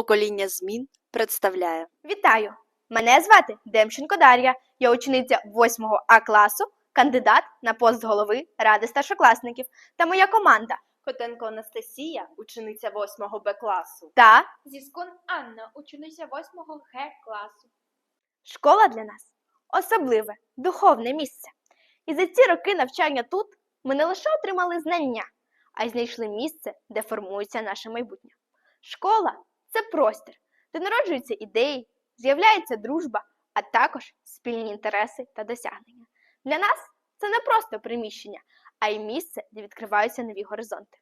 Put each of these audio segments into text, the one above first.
покоління змін представляє Вітаю! Мене звати Демченко Дар'я. Я учениця 8 А класу, кандидат на пост голови Ради старшокласників та моя команда Котенко Анастасія, учениця 8 Б класу. та Зіскун Анна, учениця 8 Г класу. школа для нас особливе духовне місце. І за ці роки навчання тут ми не лише отримали знання, а й знайшли місце, де формується наше майбутнє. Школа це простір, де народжуються ідеї, з'являється дружба, а також спільні інтереси та досягнення. Для нас це не просто приміщення, а й місце, де відкриваються нові горизонти.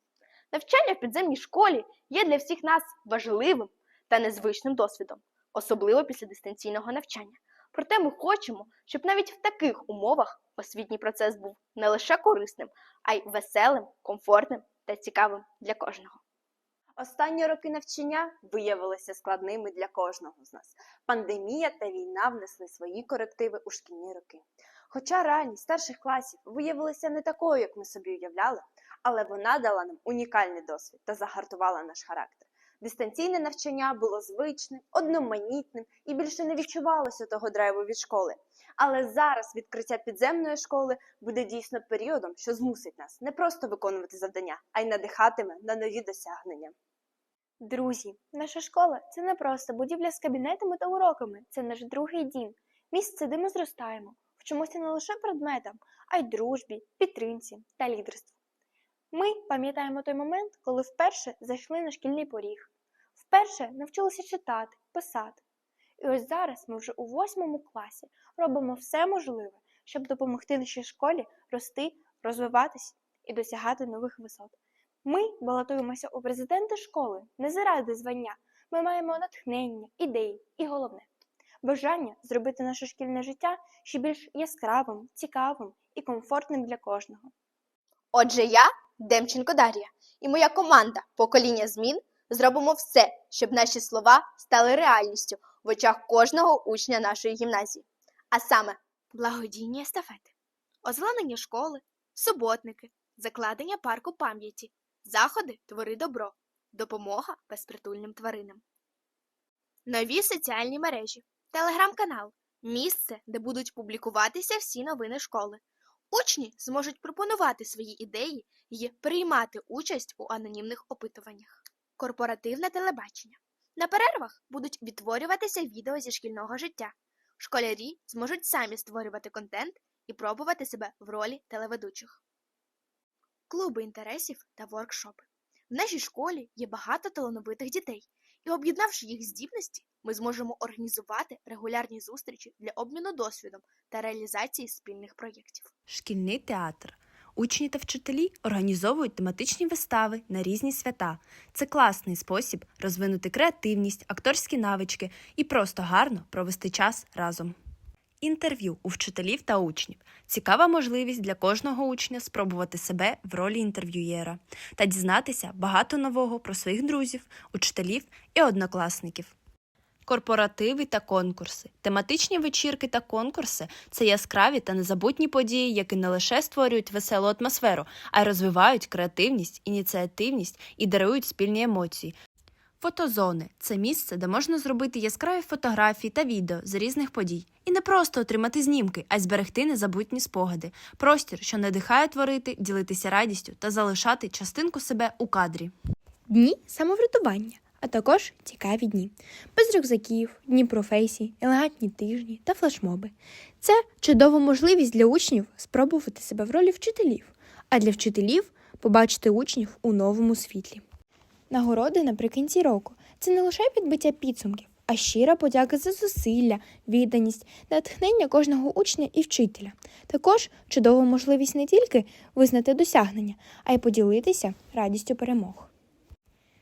Навчання в підземній школі є для всіх нас важливим та незвичним досвідом, особливо після дистанційного навчання. Проте ми хочемо, щоб навіть в таких умовах освітній процес був не лише корисним, а й веселим, комфортним та цікавим для кожного. Останні роки навчання виявилися складними для кожного з нас. Пандемія та війна внесли свої корективи у шкільні роки. Хоча реальність старших класів виявилася не такою, як ми собі уявляли, але вона дала нам унікальний досвід та загартувала наш характер. Дистанційне навчання було звичним, одноманітним і більше не відчувалося того драйву від школи. Але зараз відкриття підземної школи буде дійсно періодом, що змусить нас не просто виконувати завдання, а й надихатиме на нові досягнення. Друзі, наша школа це не просто будівля з кабінетами та уроками, це наш другий дім, місце, де ми зростаємо, вчимося не лише предметам, а й дружбі, підтримці та лідерству. Ми пам'ятаємо той момент, коли вперше зайшли на шкільний поріг, вперше навчилися читати, писати. І ось зараз ми вже у восьмому класі робимо все можливе, щоб допомогти нашій школі рости, розвиватись і досягати нових висот. Ми балотуємося у президенти школи не заради звання. Ми маємо натхнення, ідеї і головне бажання зробити наше шкільне життя ще більш яскравим, цікавим і комфортним для кожного. Отже, я Демченко Дар'я і моя команда Покоління змін зробимо все, щоб наші слова стали реальністю в очах кожного учня нашої гімназії. А саме благодійні естафети, озеленення школи, суботники, закладення парку пам'яті, заходи Твори добро, допомога безпритульним тваринам. Нові соціальні мережі, телеграм-канал, місце, де будуть публікуватися всі новини школи. Учні зможуть пропонувати свої ідеї і приймати участь у анонімних опитуваннях. Корпоративне телебачення. На перервах будуть відтворюватися відео зі шкільного життя. Школярі зможуть самі створювати контент і пробувати себе в ролі телеведучих. Клуби інтересів та воркшопи. В нашій школі є багато талановитих дітей, і об'єднавши їх здібності, ми зможемо організувати регулярні зустрічі для обміну досвідом та реалізації спільних проєктів. Шкільний театр. Учні та вчителі організовують тематичні вистави на різні свята. Це класний спосіб розвинути креативність, акторські навички і просто гарно провести час разом. Інтерв'ю у вчителів та учнів цікава можливість для кожного учня спробувати себе в ролі інтерв'юєра та дізнатися багато нового про своїх друзів, учителів і однокласників. Корпоративи та конкурси. Тематичні вечірки та конкурси це яскраві та незабутні події, які не лише створюють веселу атмосферу, а й розвивають креативність, ініціативність і дарують спільні емоції. Фотозони це місце, де можна зробити яскраві фотографії та відео з різних подій. І не просто отримати знімки, а й зберегти незабутні спогади. Простір, що надихає творити, ділитися радістю та залишати частинку себе у кадрі. Дні самоврятування, а також цікаві дні. Без рюкзаків, дні професій, елегантні тижні та флешмоби. Це чудова можливість для учнів спробувати себе в ролі вчителів, а для вчителів побачити учнів у новому світлі. Нагороди наприкінці року це не лише підбиття підсумків, а щира подяка за зусилля, відданість, натхнення кожного учня і вчителя. Також чудова можливість не тільки визнати досягнення, а й поділитися радістю перемог.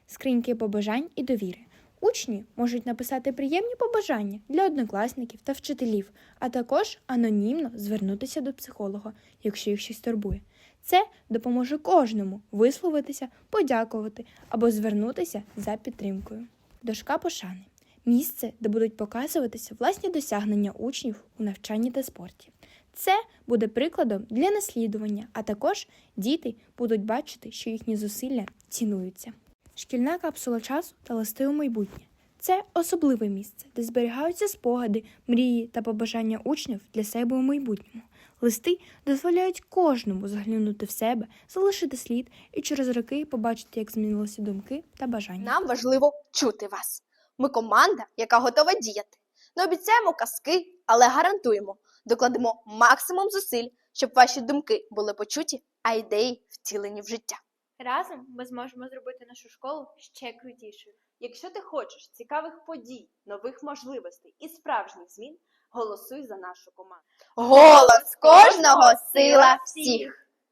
Скриньки побажань і довіри. Учні можуть написати приємні побажання для однокласників та вчителів, а також анонімно звернутися до психолога, якщо їх щось турбує. Це допоможе кожному висловитися, подякувати або звернутися за підтримкою. Дошка пошани місце, де будуть показуватися власні досягнення учнів у навчанні та спорті. Це буде прикладом для наслідування, а також діти будуть бачити, що їхні зусилля цінуються. Шкільна капсула часу та листи у майбутнє. Це особливе місце, де зберігаються спогади, мрії та побажання учнів для себе у майбутньому. Листи дозволяють кожному заглянути в себе, залишити слід і через роки побачити, як змінилися думки та бажання. Нам важливо чути вас. Ми команда, яка готова діяти. Не обіцяємо казки, але гарантуємо, докладемо максимум зусиль, щоб ваші думки були почуті, а ідеї втілені в життя. Разом ми зможемо зробити нашу школу ще крутішою. Якщо ти хочеш цікавих подій, нових можливостей і справжніх змін, голосуй за нашу команду. Голос кожного сила всіх.